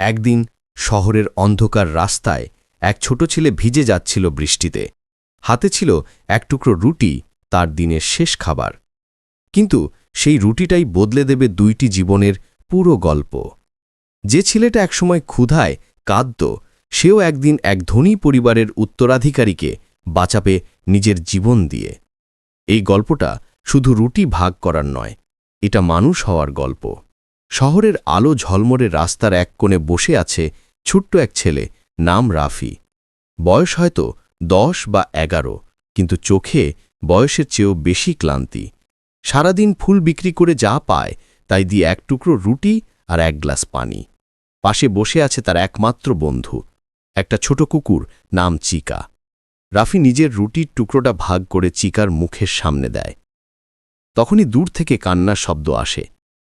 একদিন শহরের অন্ধকার রাস্তায় এক ছোট ছেলে ভিজে যাচ্ছিল বৃষ্টিতে। হাতে ছিল এক টুকরো রুটি, তার দিনের শেষ খাবার। কিন্তু সেই রুটিটাই বদলে দেবে দুইটি জীবনের পুরো গল্প। যে ছেলেটা একসময় ক্ষুধায় কাঁদত, সেও একদিন এক ধনী পরিবারের উত্তরাধিকারীকে বাঁচাবে নিজের জীবন দিয়ে। এই গল্পটা শুধু রুটি ভাগ করার নয়, এটা মানুষ হওয়ার গল্প। শহরের আলো ঝলমরে রাস্তার এক কোণে বসে আছে ছোট্ট এক ছেলে, নাম রাফি। বয়স হয়তো দশ বা এগারো, কিন্তু চোখে বয়সের চেয়েও বেশি ক্লান্তি। সারাদিন ফুল বিক্রি করে যা পায়, তাই দিয়ে এক টুকরো রুটি আর এক গ্লাস পানি। পাশে বসে আছে তার একমাত্র বন্ধু, একটা ছোট কুকুর নাম চিকা। রাফি নিজের রুটির টুকরোটা ভাগ করে চিকার মুখের সামনে দেয়। তখনই দূর থেকে কান্নার শব্দ আসে।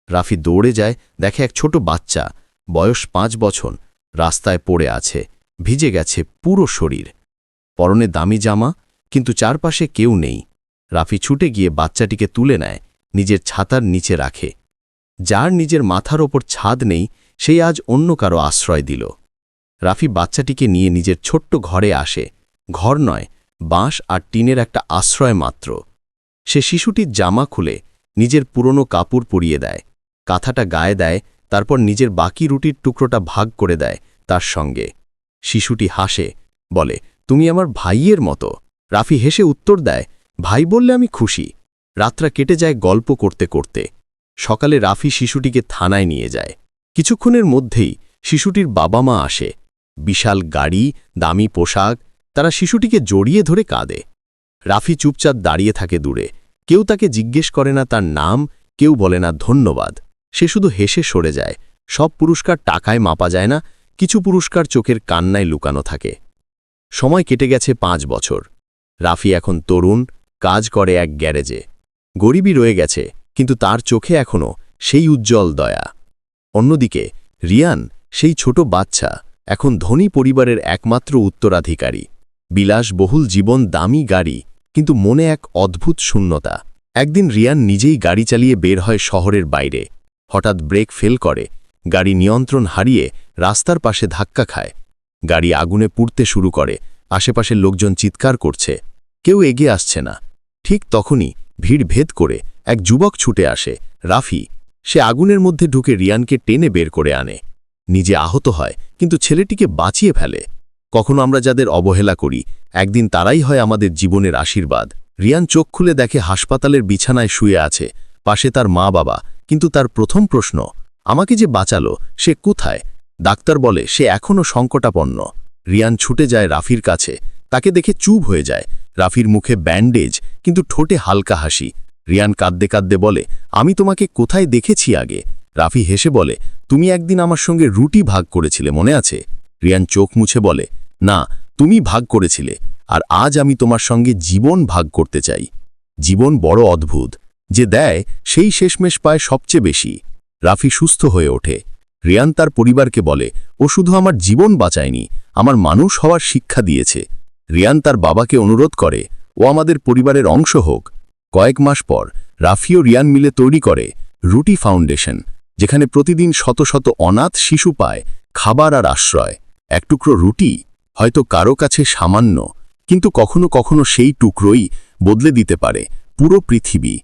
রাফি দৌড়ে যায়, দেখে এক ছোট বাচ্চা, বয়স পাঁচ বছর, রাস্তায় পড়ে আছে, ভিজে গেছে পুরো শরীর। পরনে দামি জামা, কিন্তু চারপাশে কেউ নেই। রাফি ছুটে গিয়ে বাচ্চাটিকে তুলে নেয়, নিজের ছাতার নিচে রাখে। যার নিজের মাথার ওপর ছাদ নেই সেই আজ অন্য কারও আশ্রয় দিল। রাফি বাচ্চাটিকে নিয়ে নিজের ছোট্ট ঘরে আসে। ঘর নয়, বাঁশ আর টিনের একটা আশ্রয় মাত্র। সে শিশুটির জামা খুলে, নিজের পুরনো কাপড় পরিয়ে দেয়। কাঁথাটা গায়ে দেয়, তারপর নিজের বাকি রুটির টুকরোটা ভাগ করে দেয় তার সঙ্গে। শিশুটি হাসে, বলে, তুমি আমার ভাইয়ের মতো। রাফি হেসে উত্তর দেয়, ভাই বললে আমি খুশি। রাত্রা কেটে যায় গল্প করতে করতে। সকালে রাফি শিশুটিকে থানায় নিয়ে যায়। কিছুক্ষণের মধ্যেই শিশুটির বাবা মা আসে। বিশাল গাড়ি, দামি পোশাক, তারা শিশুটিকে জড়িয়ে ধরে কাঁদে। রাফি চুপচাপ দাঁড়িয়ে থাকে দূরে। কেউ তাকে জিজ্ঞেস করে না তার নাম, কেউ বলে না ধন্যবাদ। সে শুধু হেসে সরে যায়। সব পুরস্কার টাকায় মাপা যায় না, কিছু পুরস্কার চোখের কান্নায় লুকানো থাকে। সময় কেটে গেছে পাঁচ বছর। রাফি এখন তরুণ, কাজ করে এক গ্যারেজে। গরিবই রয়ে গেছে, কিন্তু তার চোখে এখনও সেই উজ্জ্বল দয়া। অন্যদিকে, রিয়ান, সেই ছোট বাচ্চা, এখন ধনী পরিবারের একমাত্র উত্তরাধিকারী। বিলাসবহুল জীবন দামি গাড়ি, কিন্তু মনে এক অদ্ভুত শূন্যতা। একদিন রিয়ান নিজেই গাড়ি চালিয়ে বের হয় শহরের বাইরে। হঠাৎ ব্রেক ফেল করে। গাড়ি নিয়ন্ত্রণ হারিয়ে রাস্তার পাশে ধাক্কা খায়। গাড়ি আগুনে পুড়তে শুরু করে। আশেপাশের লোকজন চিৎকার করছে। কেউ এগিয়ে আসছে না। ঠিক তখনই ভিড় ভেদ করে এক যুবক ছুটে আসে, রাফি। সে আগুনের মধ্যে ঢুকে রিয়ানকে টেনে বের করে আনে। নিজে আহত হয়, কিন্তু ছেলেটিকে বাঁচিয়ে ফেলে। কখনো আমরা যাদের অবহেলা করি, একদিন তারাই হয় আমাদের জীবনের আশীর্বাদ। রিয়ান চোখ খুলে দেখে হাসপাতালের বিছানায় শুয়ে আছে। পাশে তার মা বাবা কিন্তু তার প্রথম প্রশ্ন, আমাকে যে বাঁচালো, সে কোথায়? ডাক্তার বলে, সে এখনও সংকটাপন্ন। রিয়ান ছুটে যায় রাফির কাছে। তাকে দেখে চুপ হয়ে যায়। রাফির মুখে ব্যান্ডেজ, কিন্তু ঠোঁটে হালকা হাসি। রিয়ান কাঁদতে কাঁদতে বলে, আমি তোমাকে কোথায় দেখেছি আগে? রাফি হেসে বলে, তুমি একদিন আমার সঙ্গে রুটি ভাগ করেছিলে, মনে আছে? রিয়ান চোখ মুছে বলে, না, তুমি ভাগ করেছিলে, আর আজ আমি তোমার সঙ্গে জীবন ভাগ করতে চাই। জীবন বড় অদ্ভুত। যে দেয়, সেই শেষমেশ পায় সবচেয়ে বেশি। রাফি সুস্থ হয়ে ওঠে। রিয়ান তার পরিবারকে বলে, ও শুধু আমার জীবন বাঁচায়নি, আমার মানুষ হওয়ার শিক্ষা দিয়েছে। রিয়ান তার বাবাকে অনুরোধ করে, ও আমাদের পরিবারের অংশ হোক। কয়েক মাস পর, রাফি ও রিয়ান মিলে তৈরি করে রুটি ফাউন্ডেশন, যেখানে প্রতিদিন শত শত অনাথ শিশু পায় খাবার আর আশ্রয়। এক টুকরো রুটি হয়তো কারও কাছে সামান্য, কিন্তু কখনো কখনো সেই টুকরোই বদলে দিতে পারে পুরো পৃথিবী।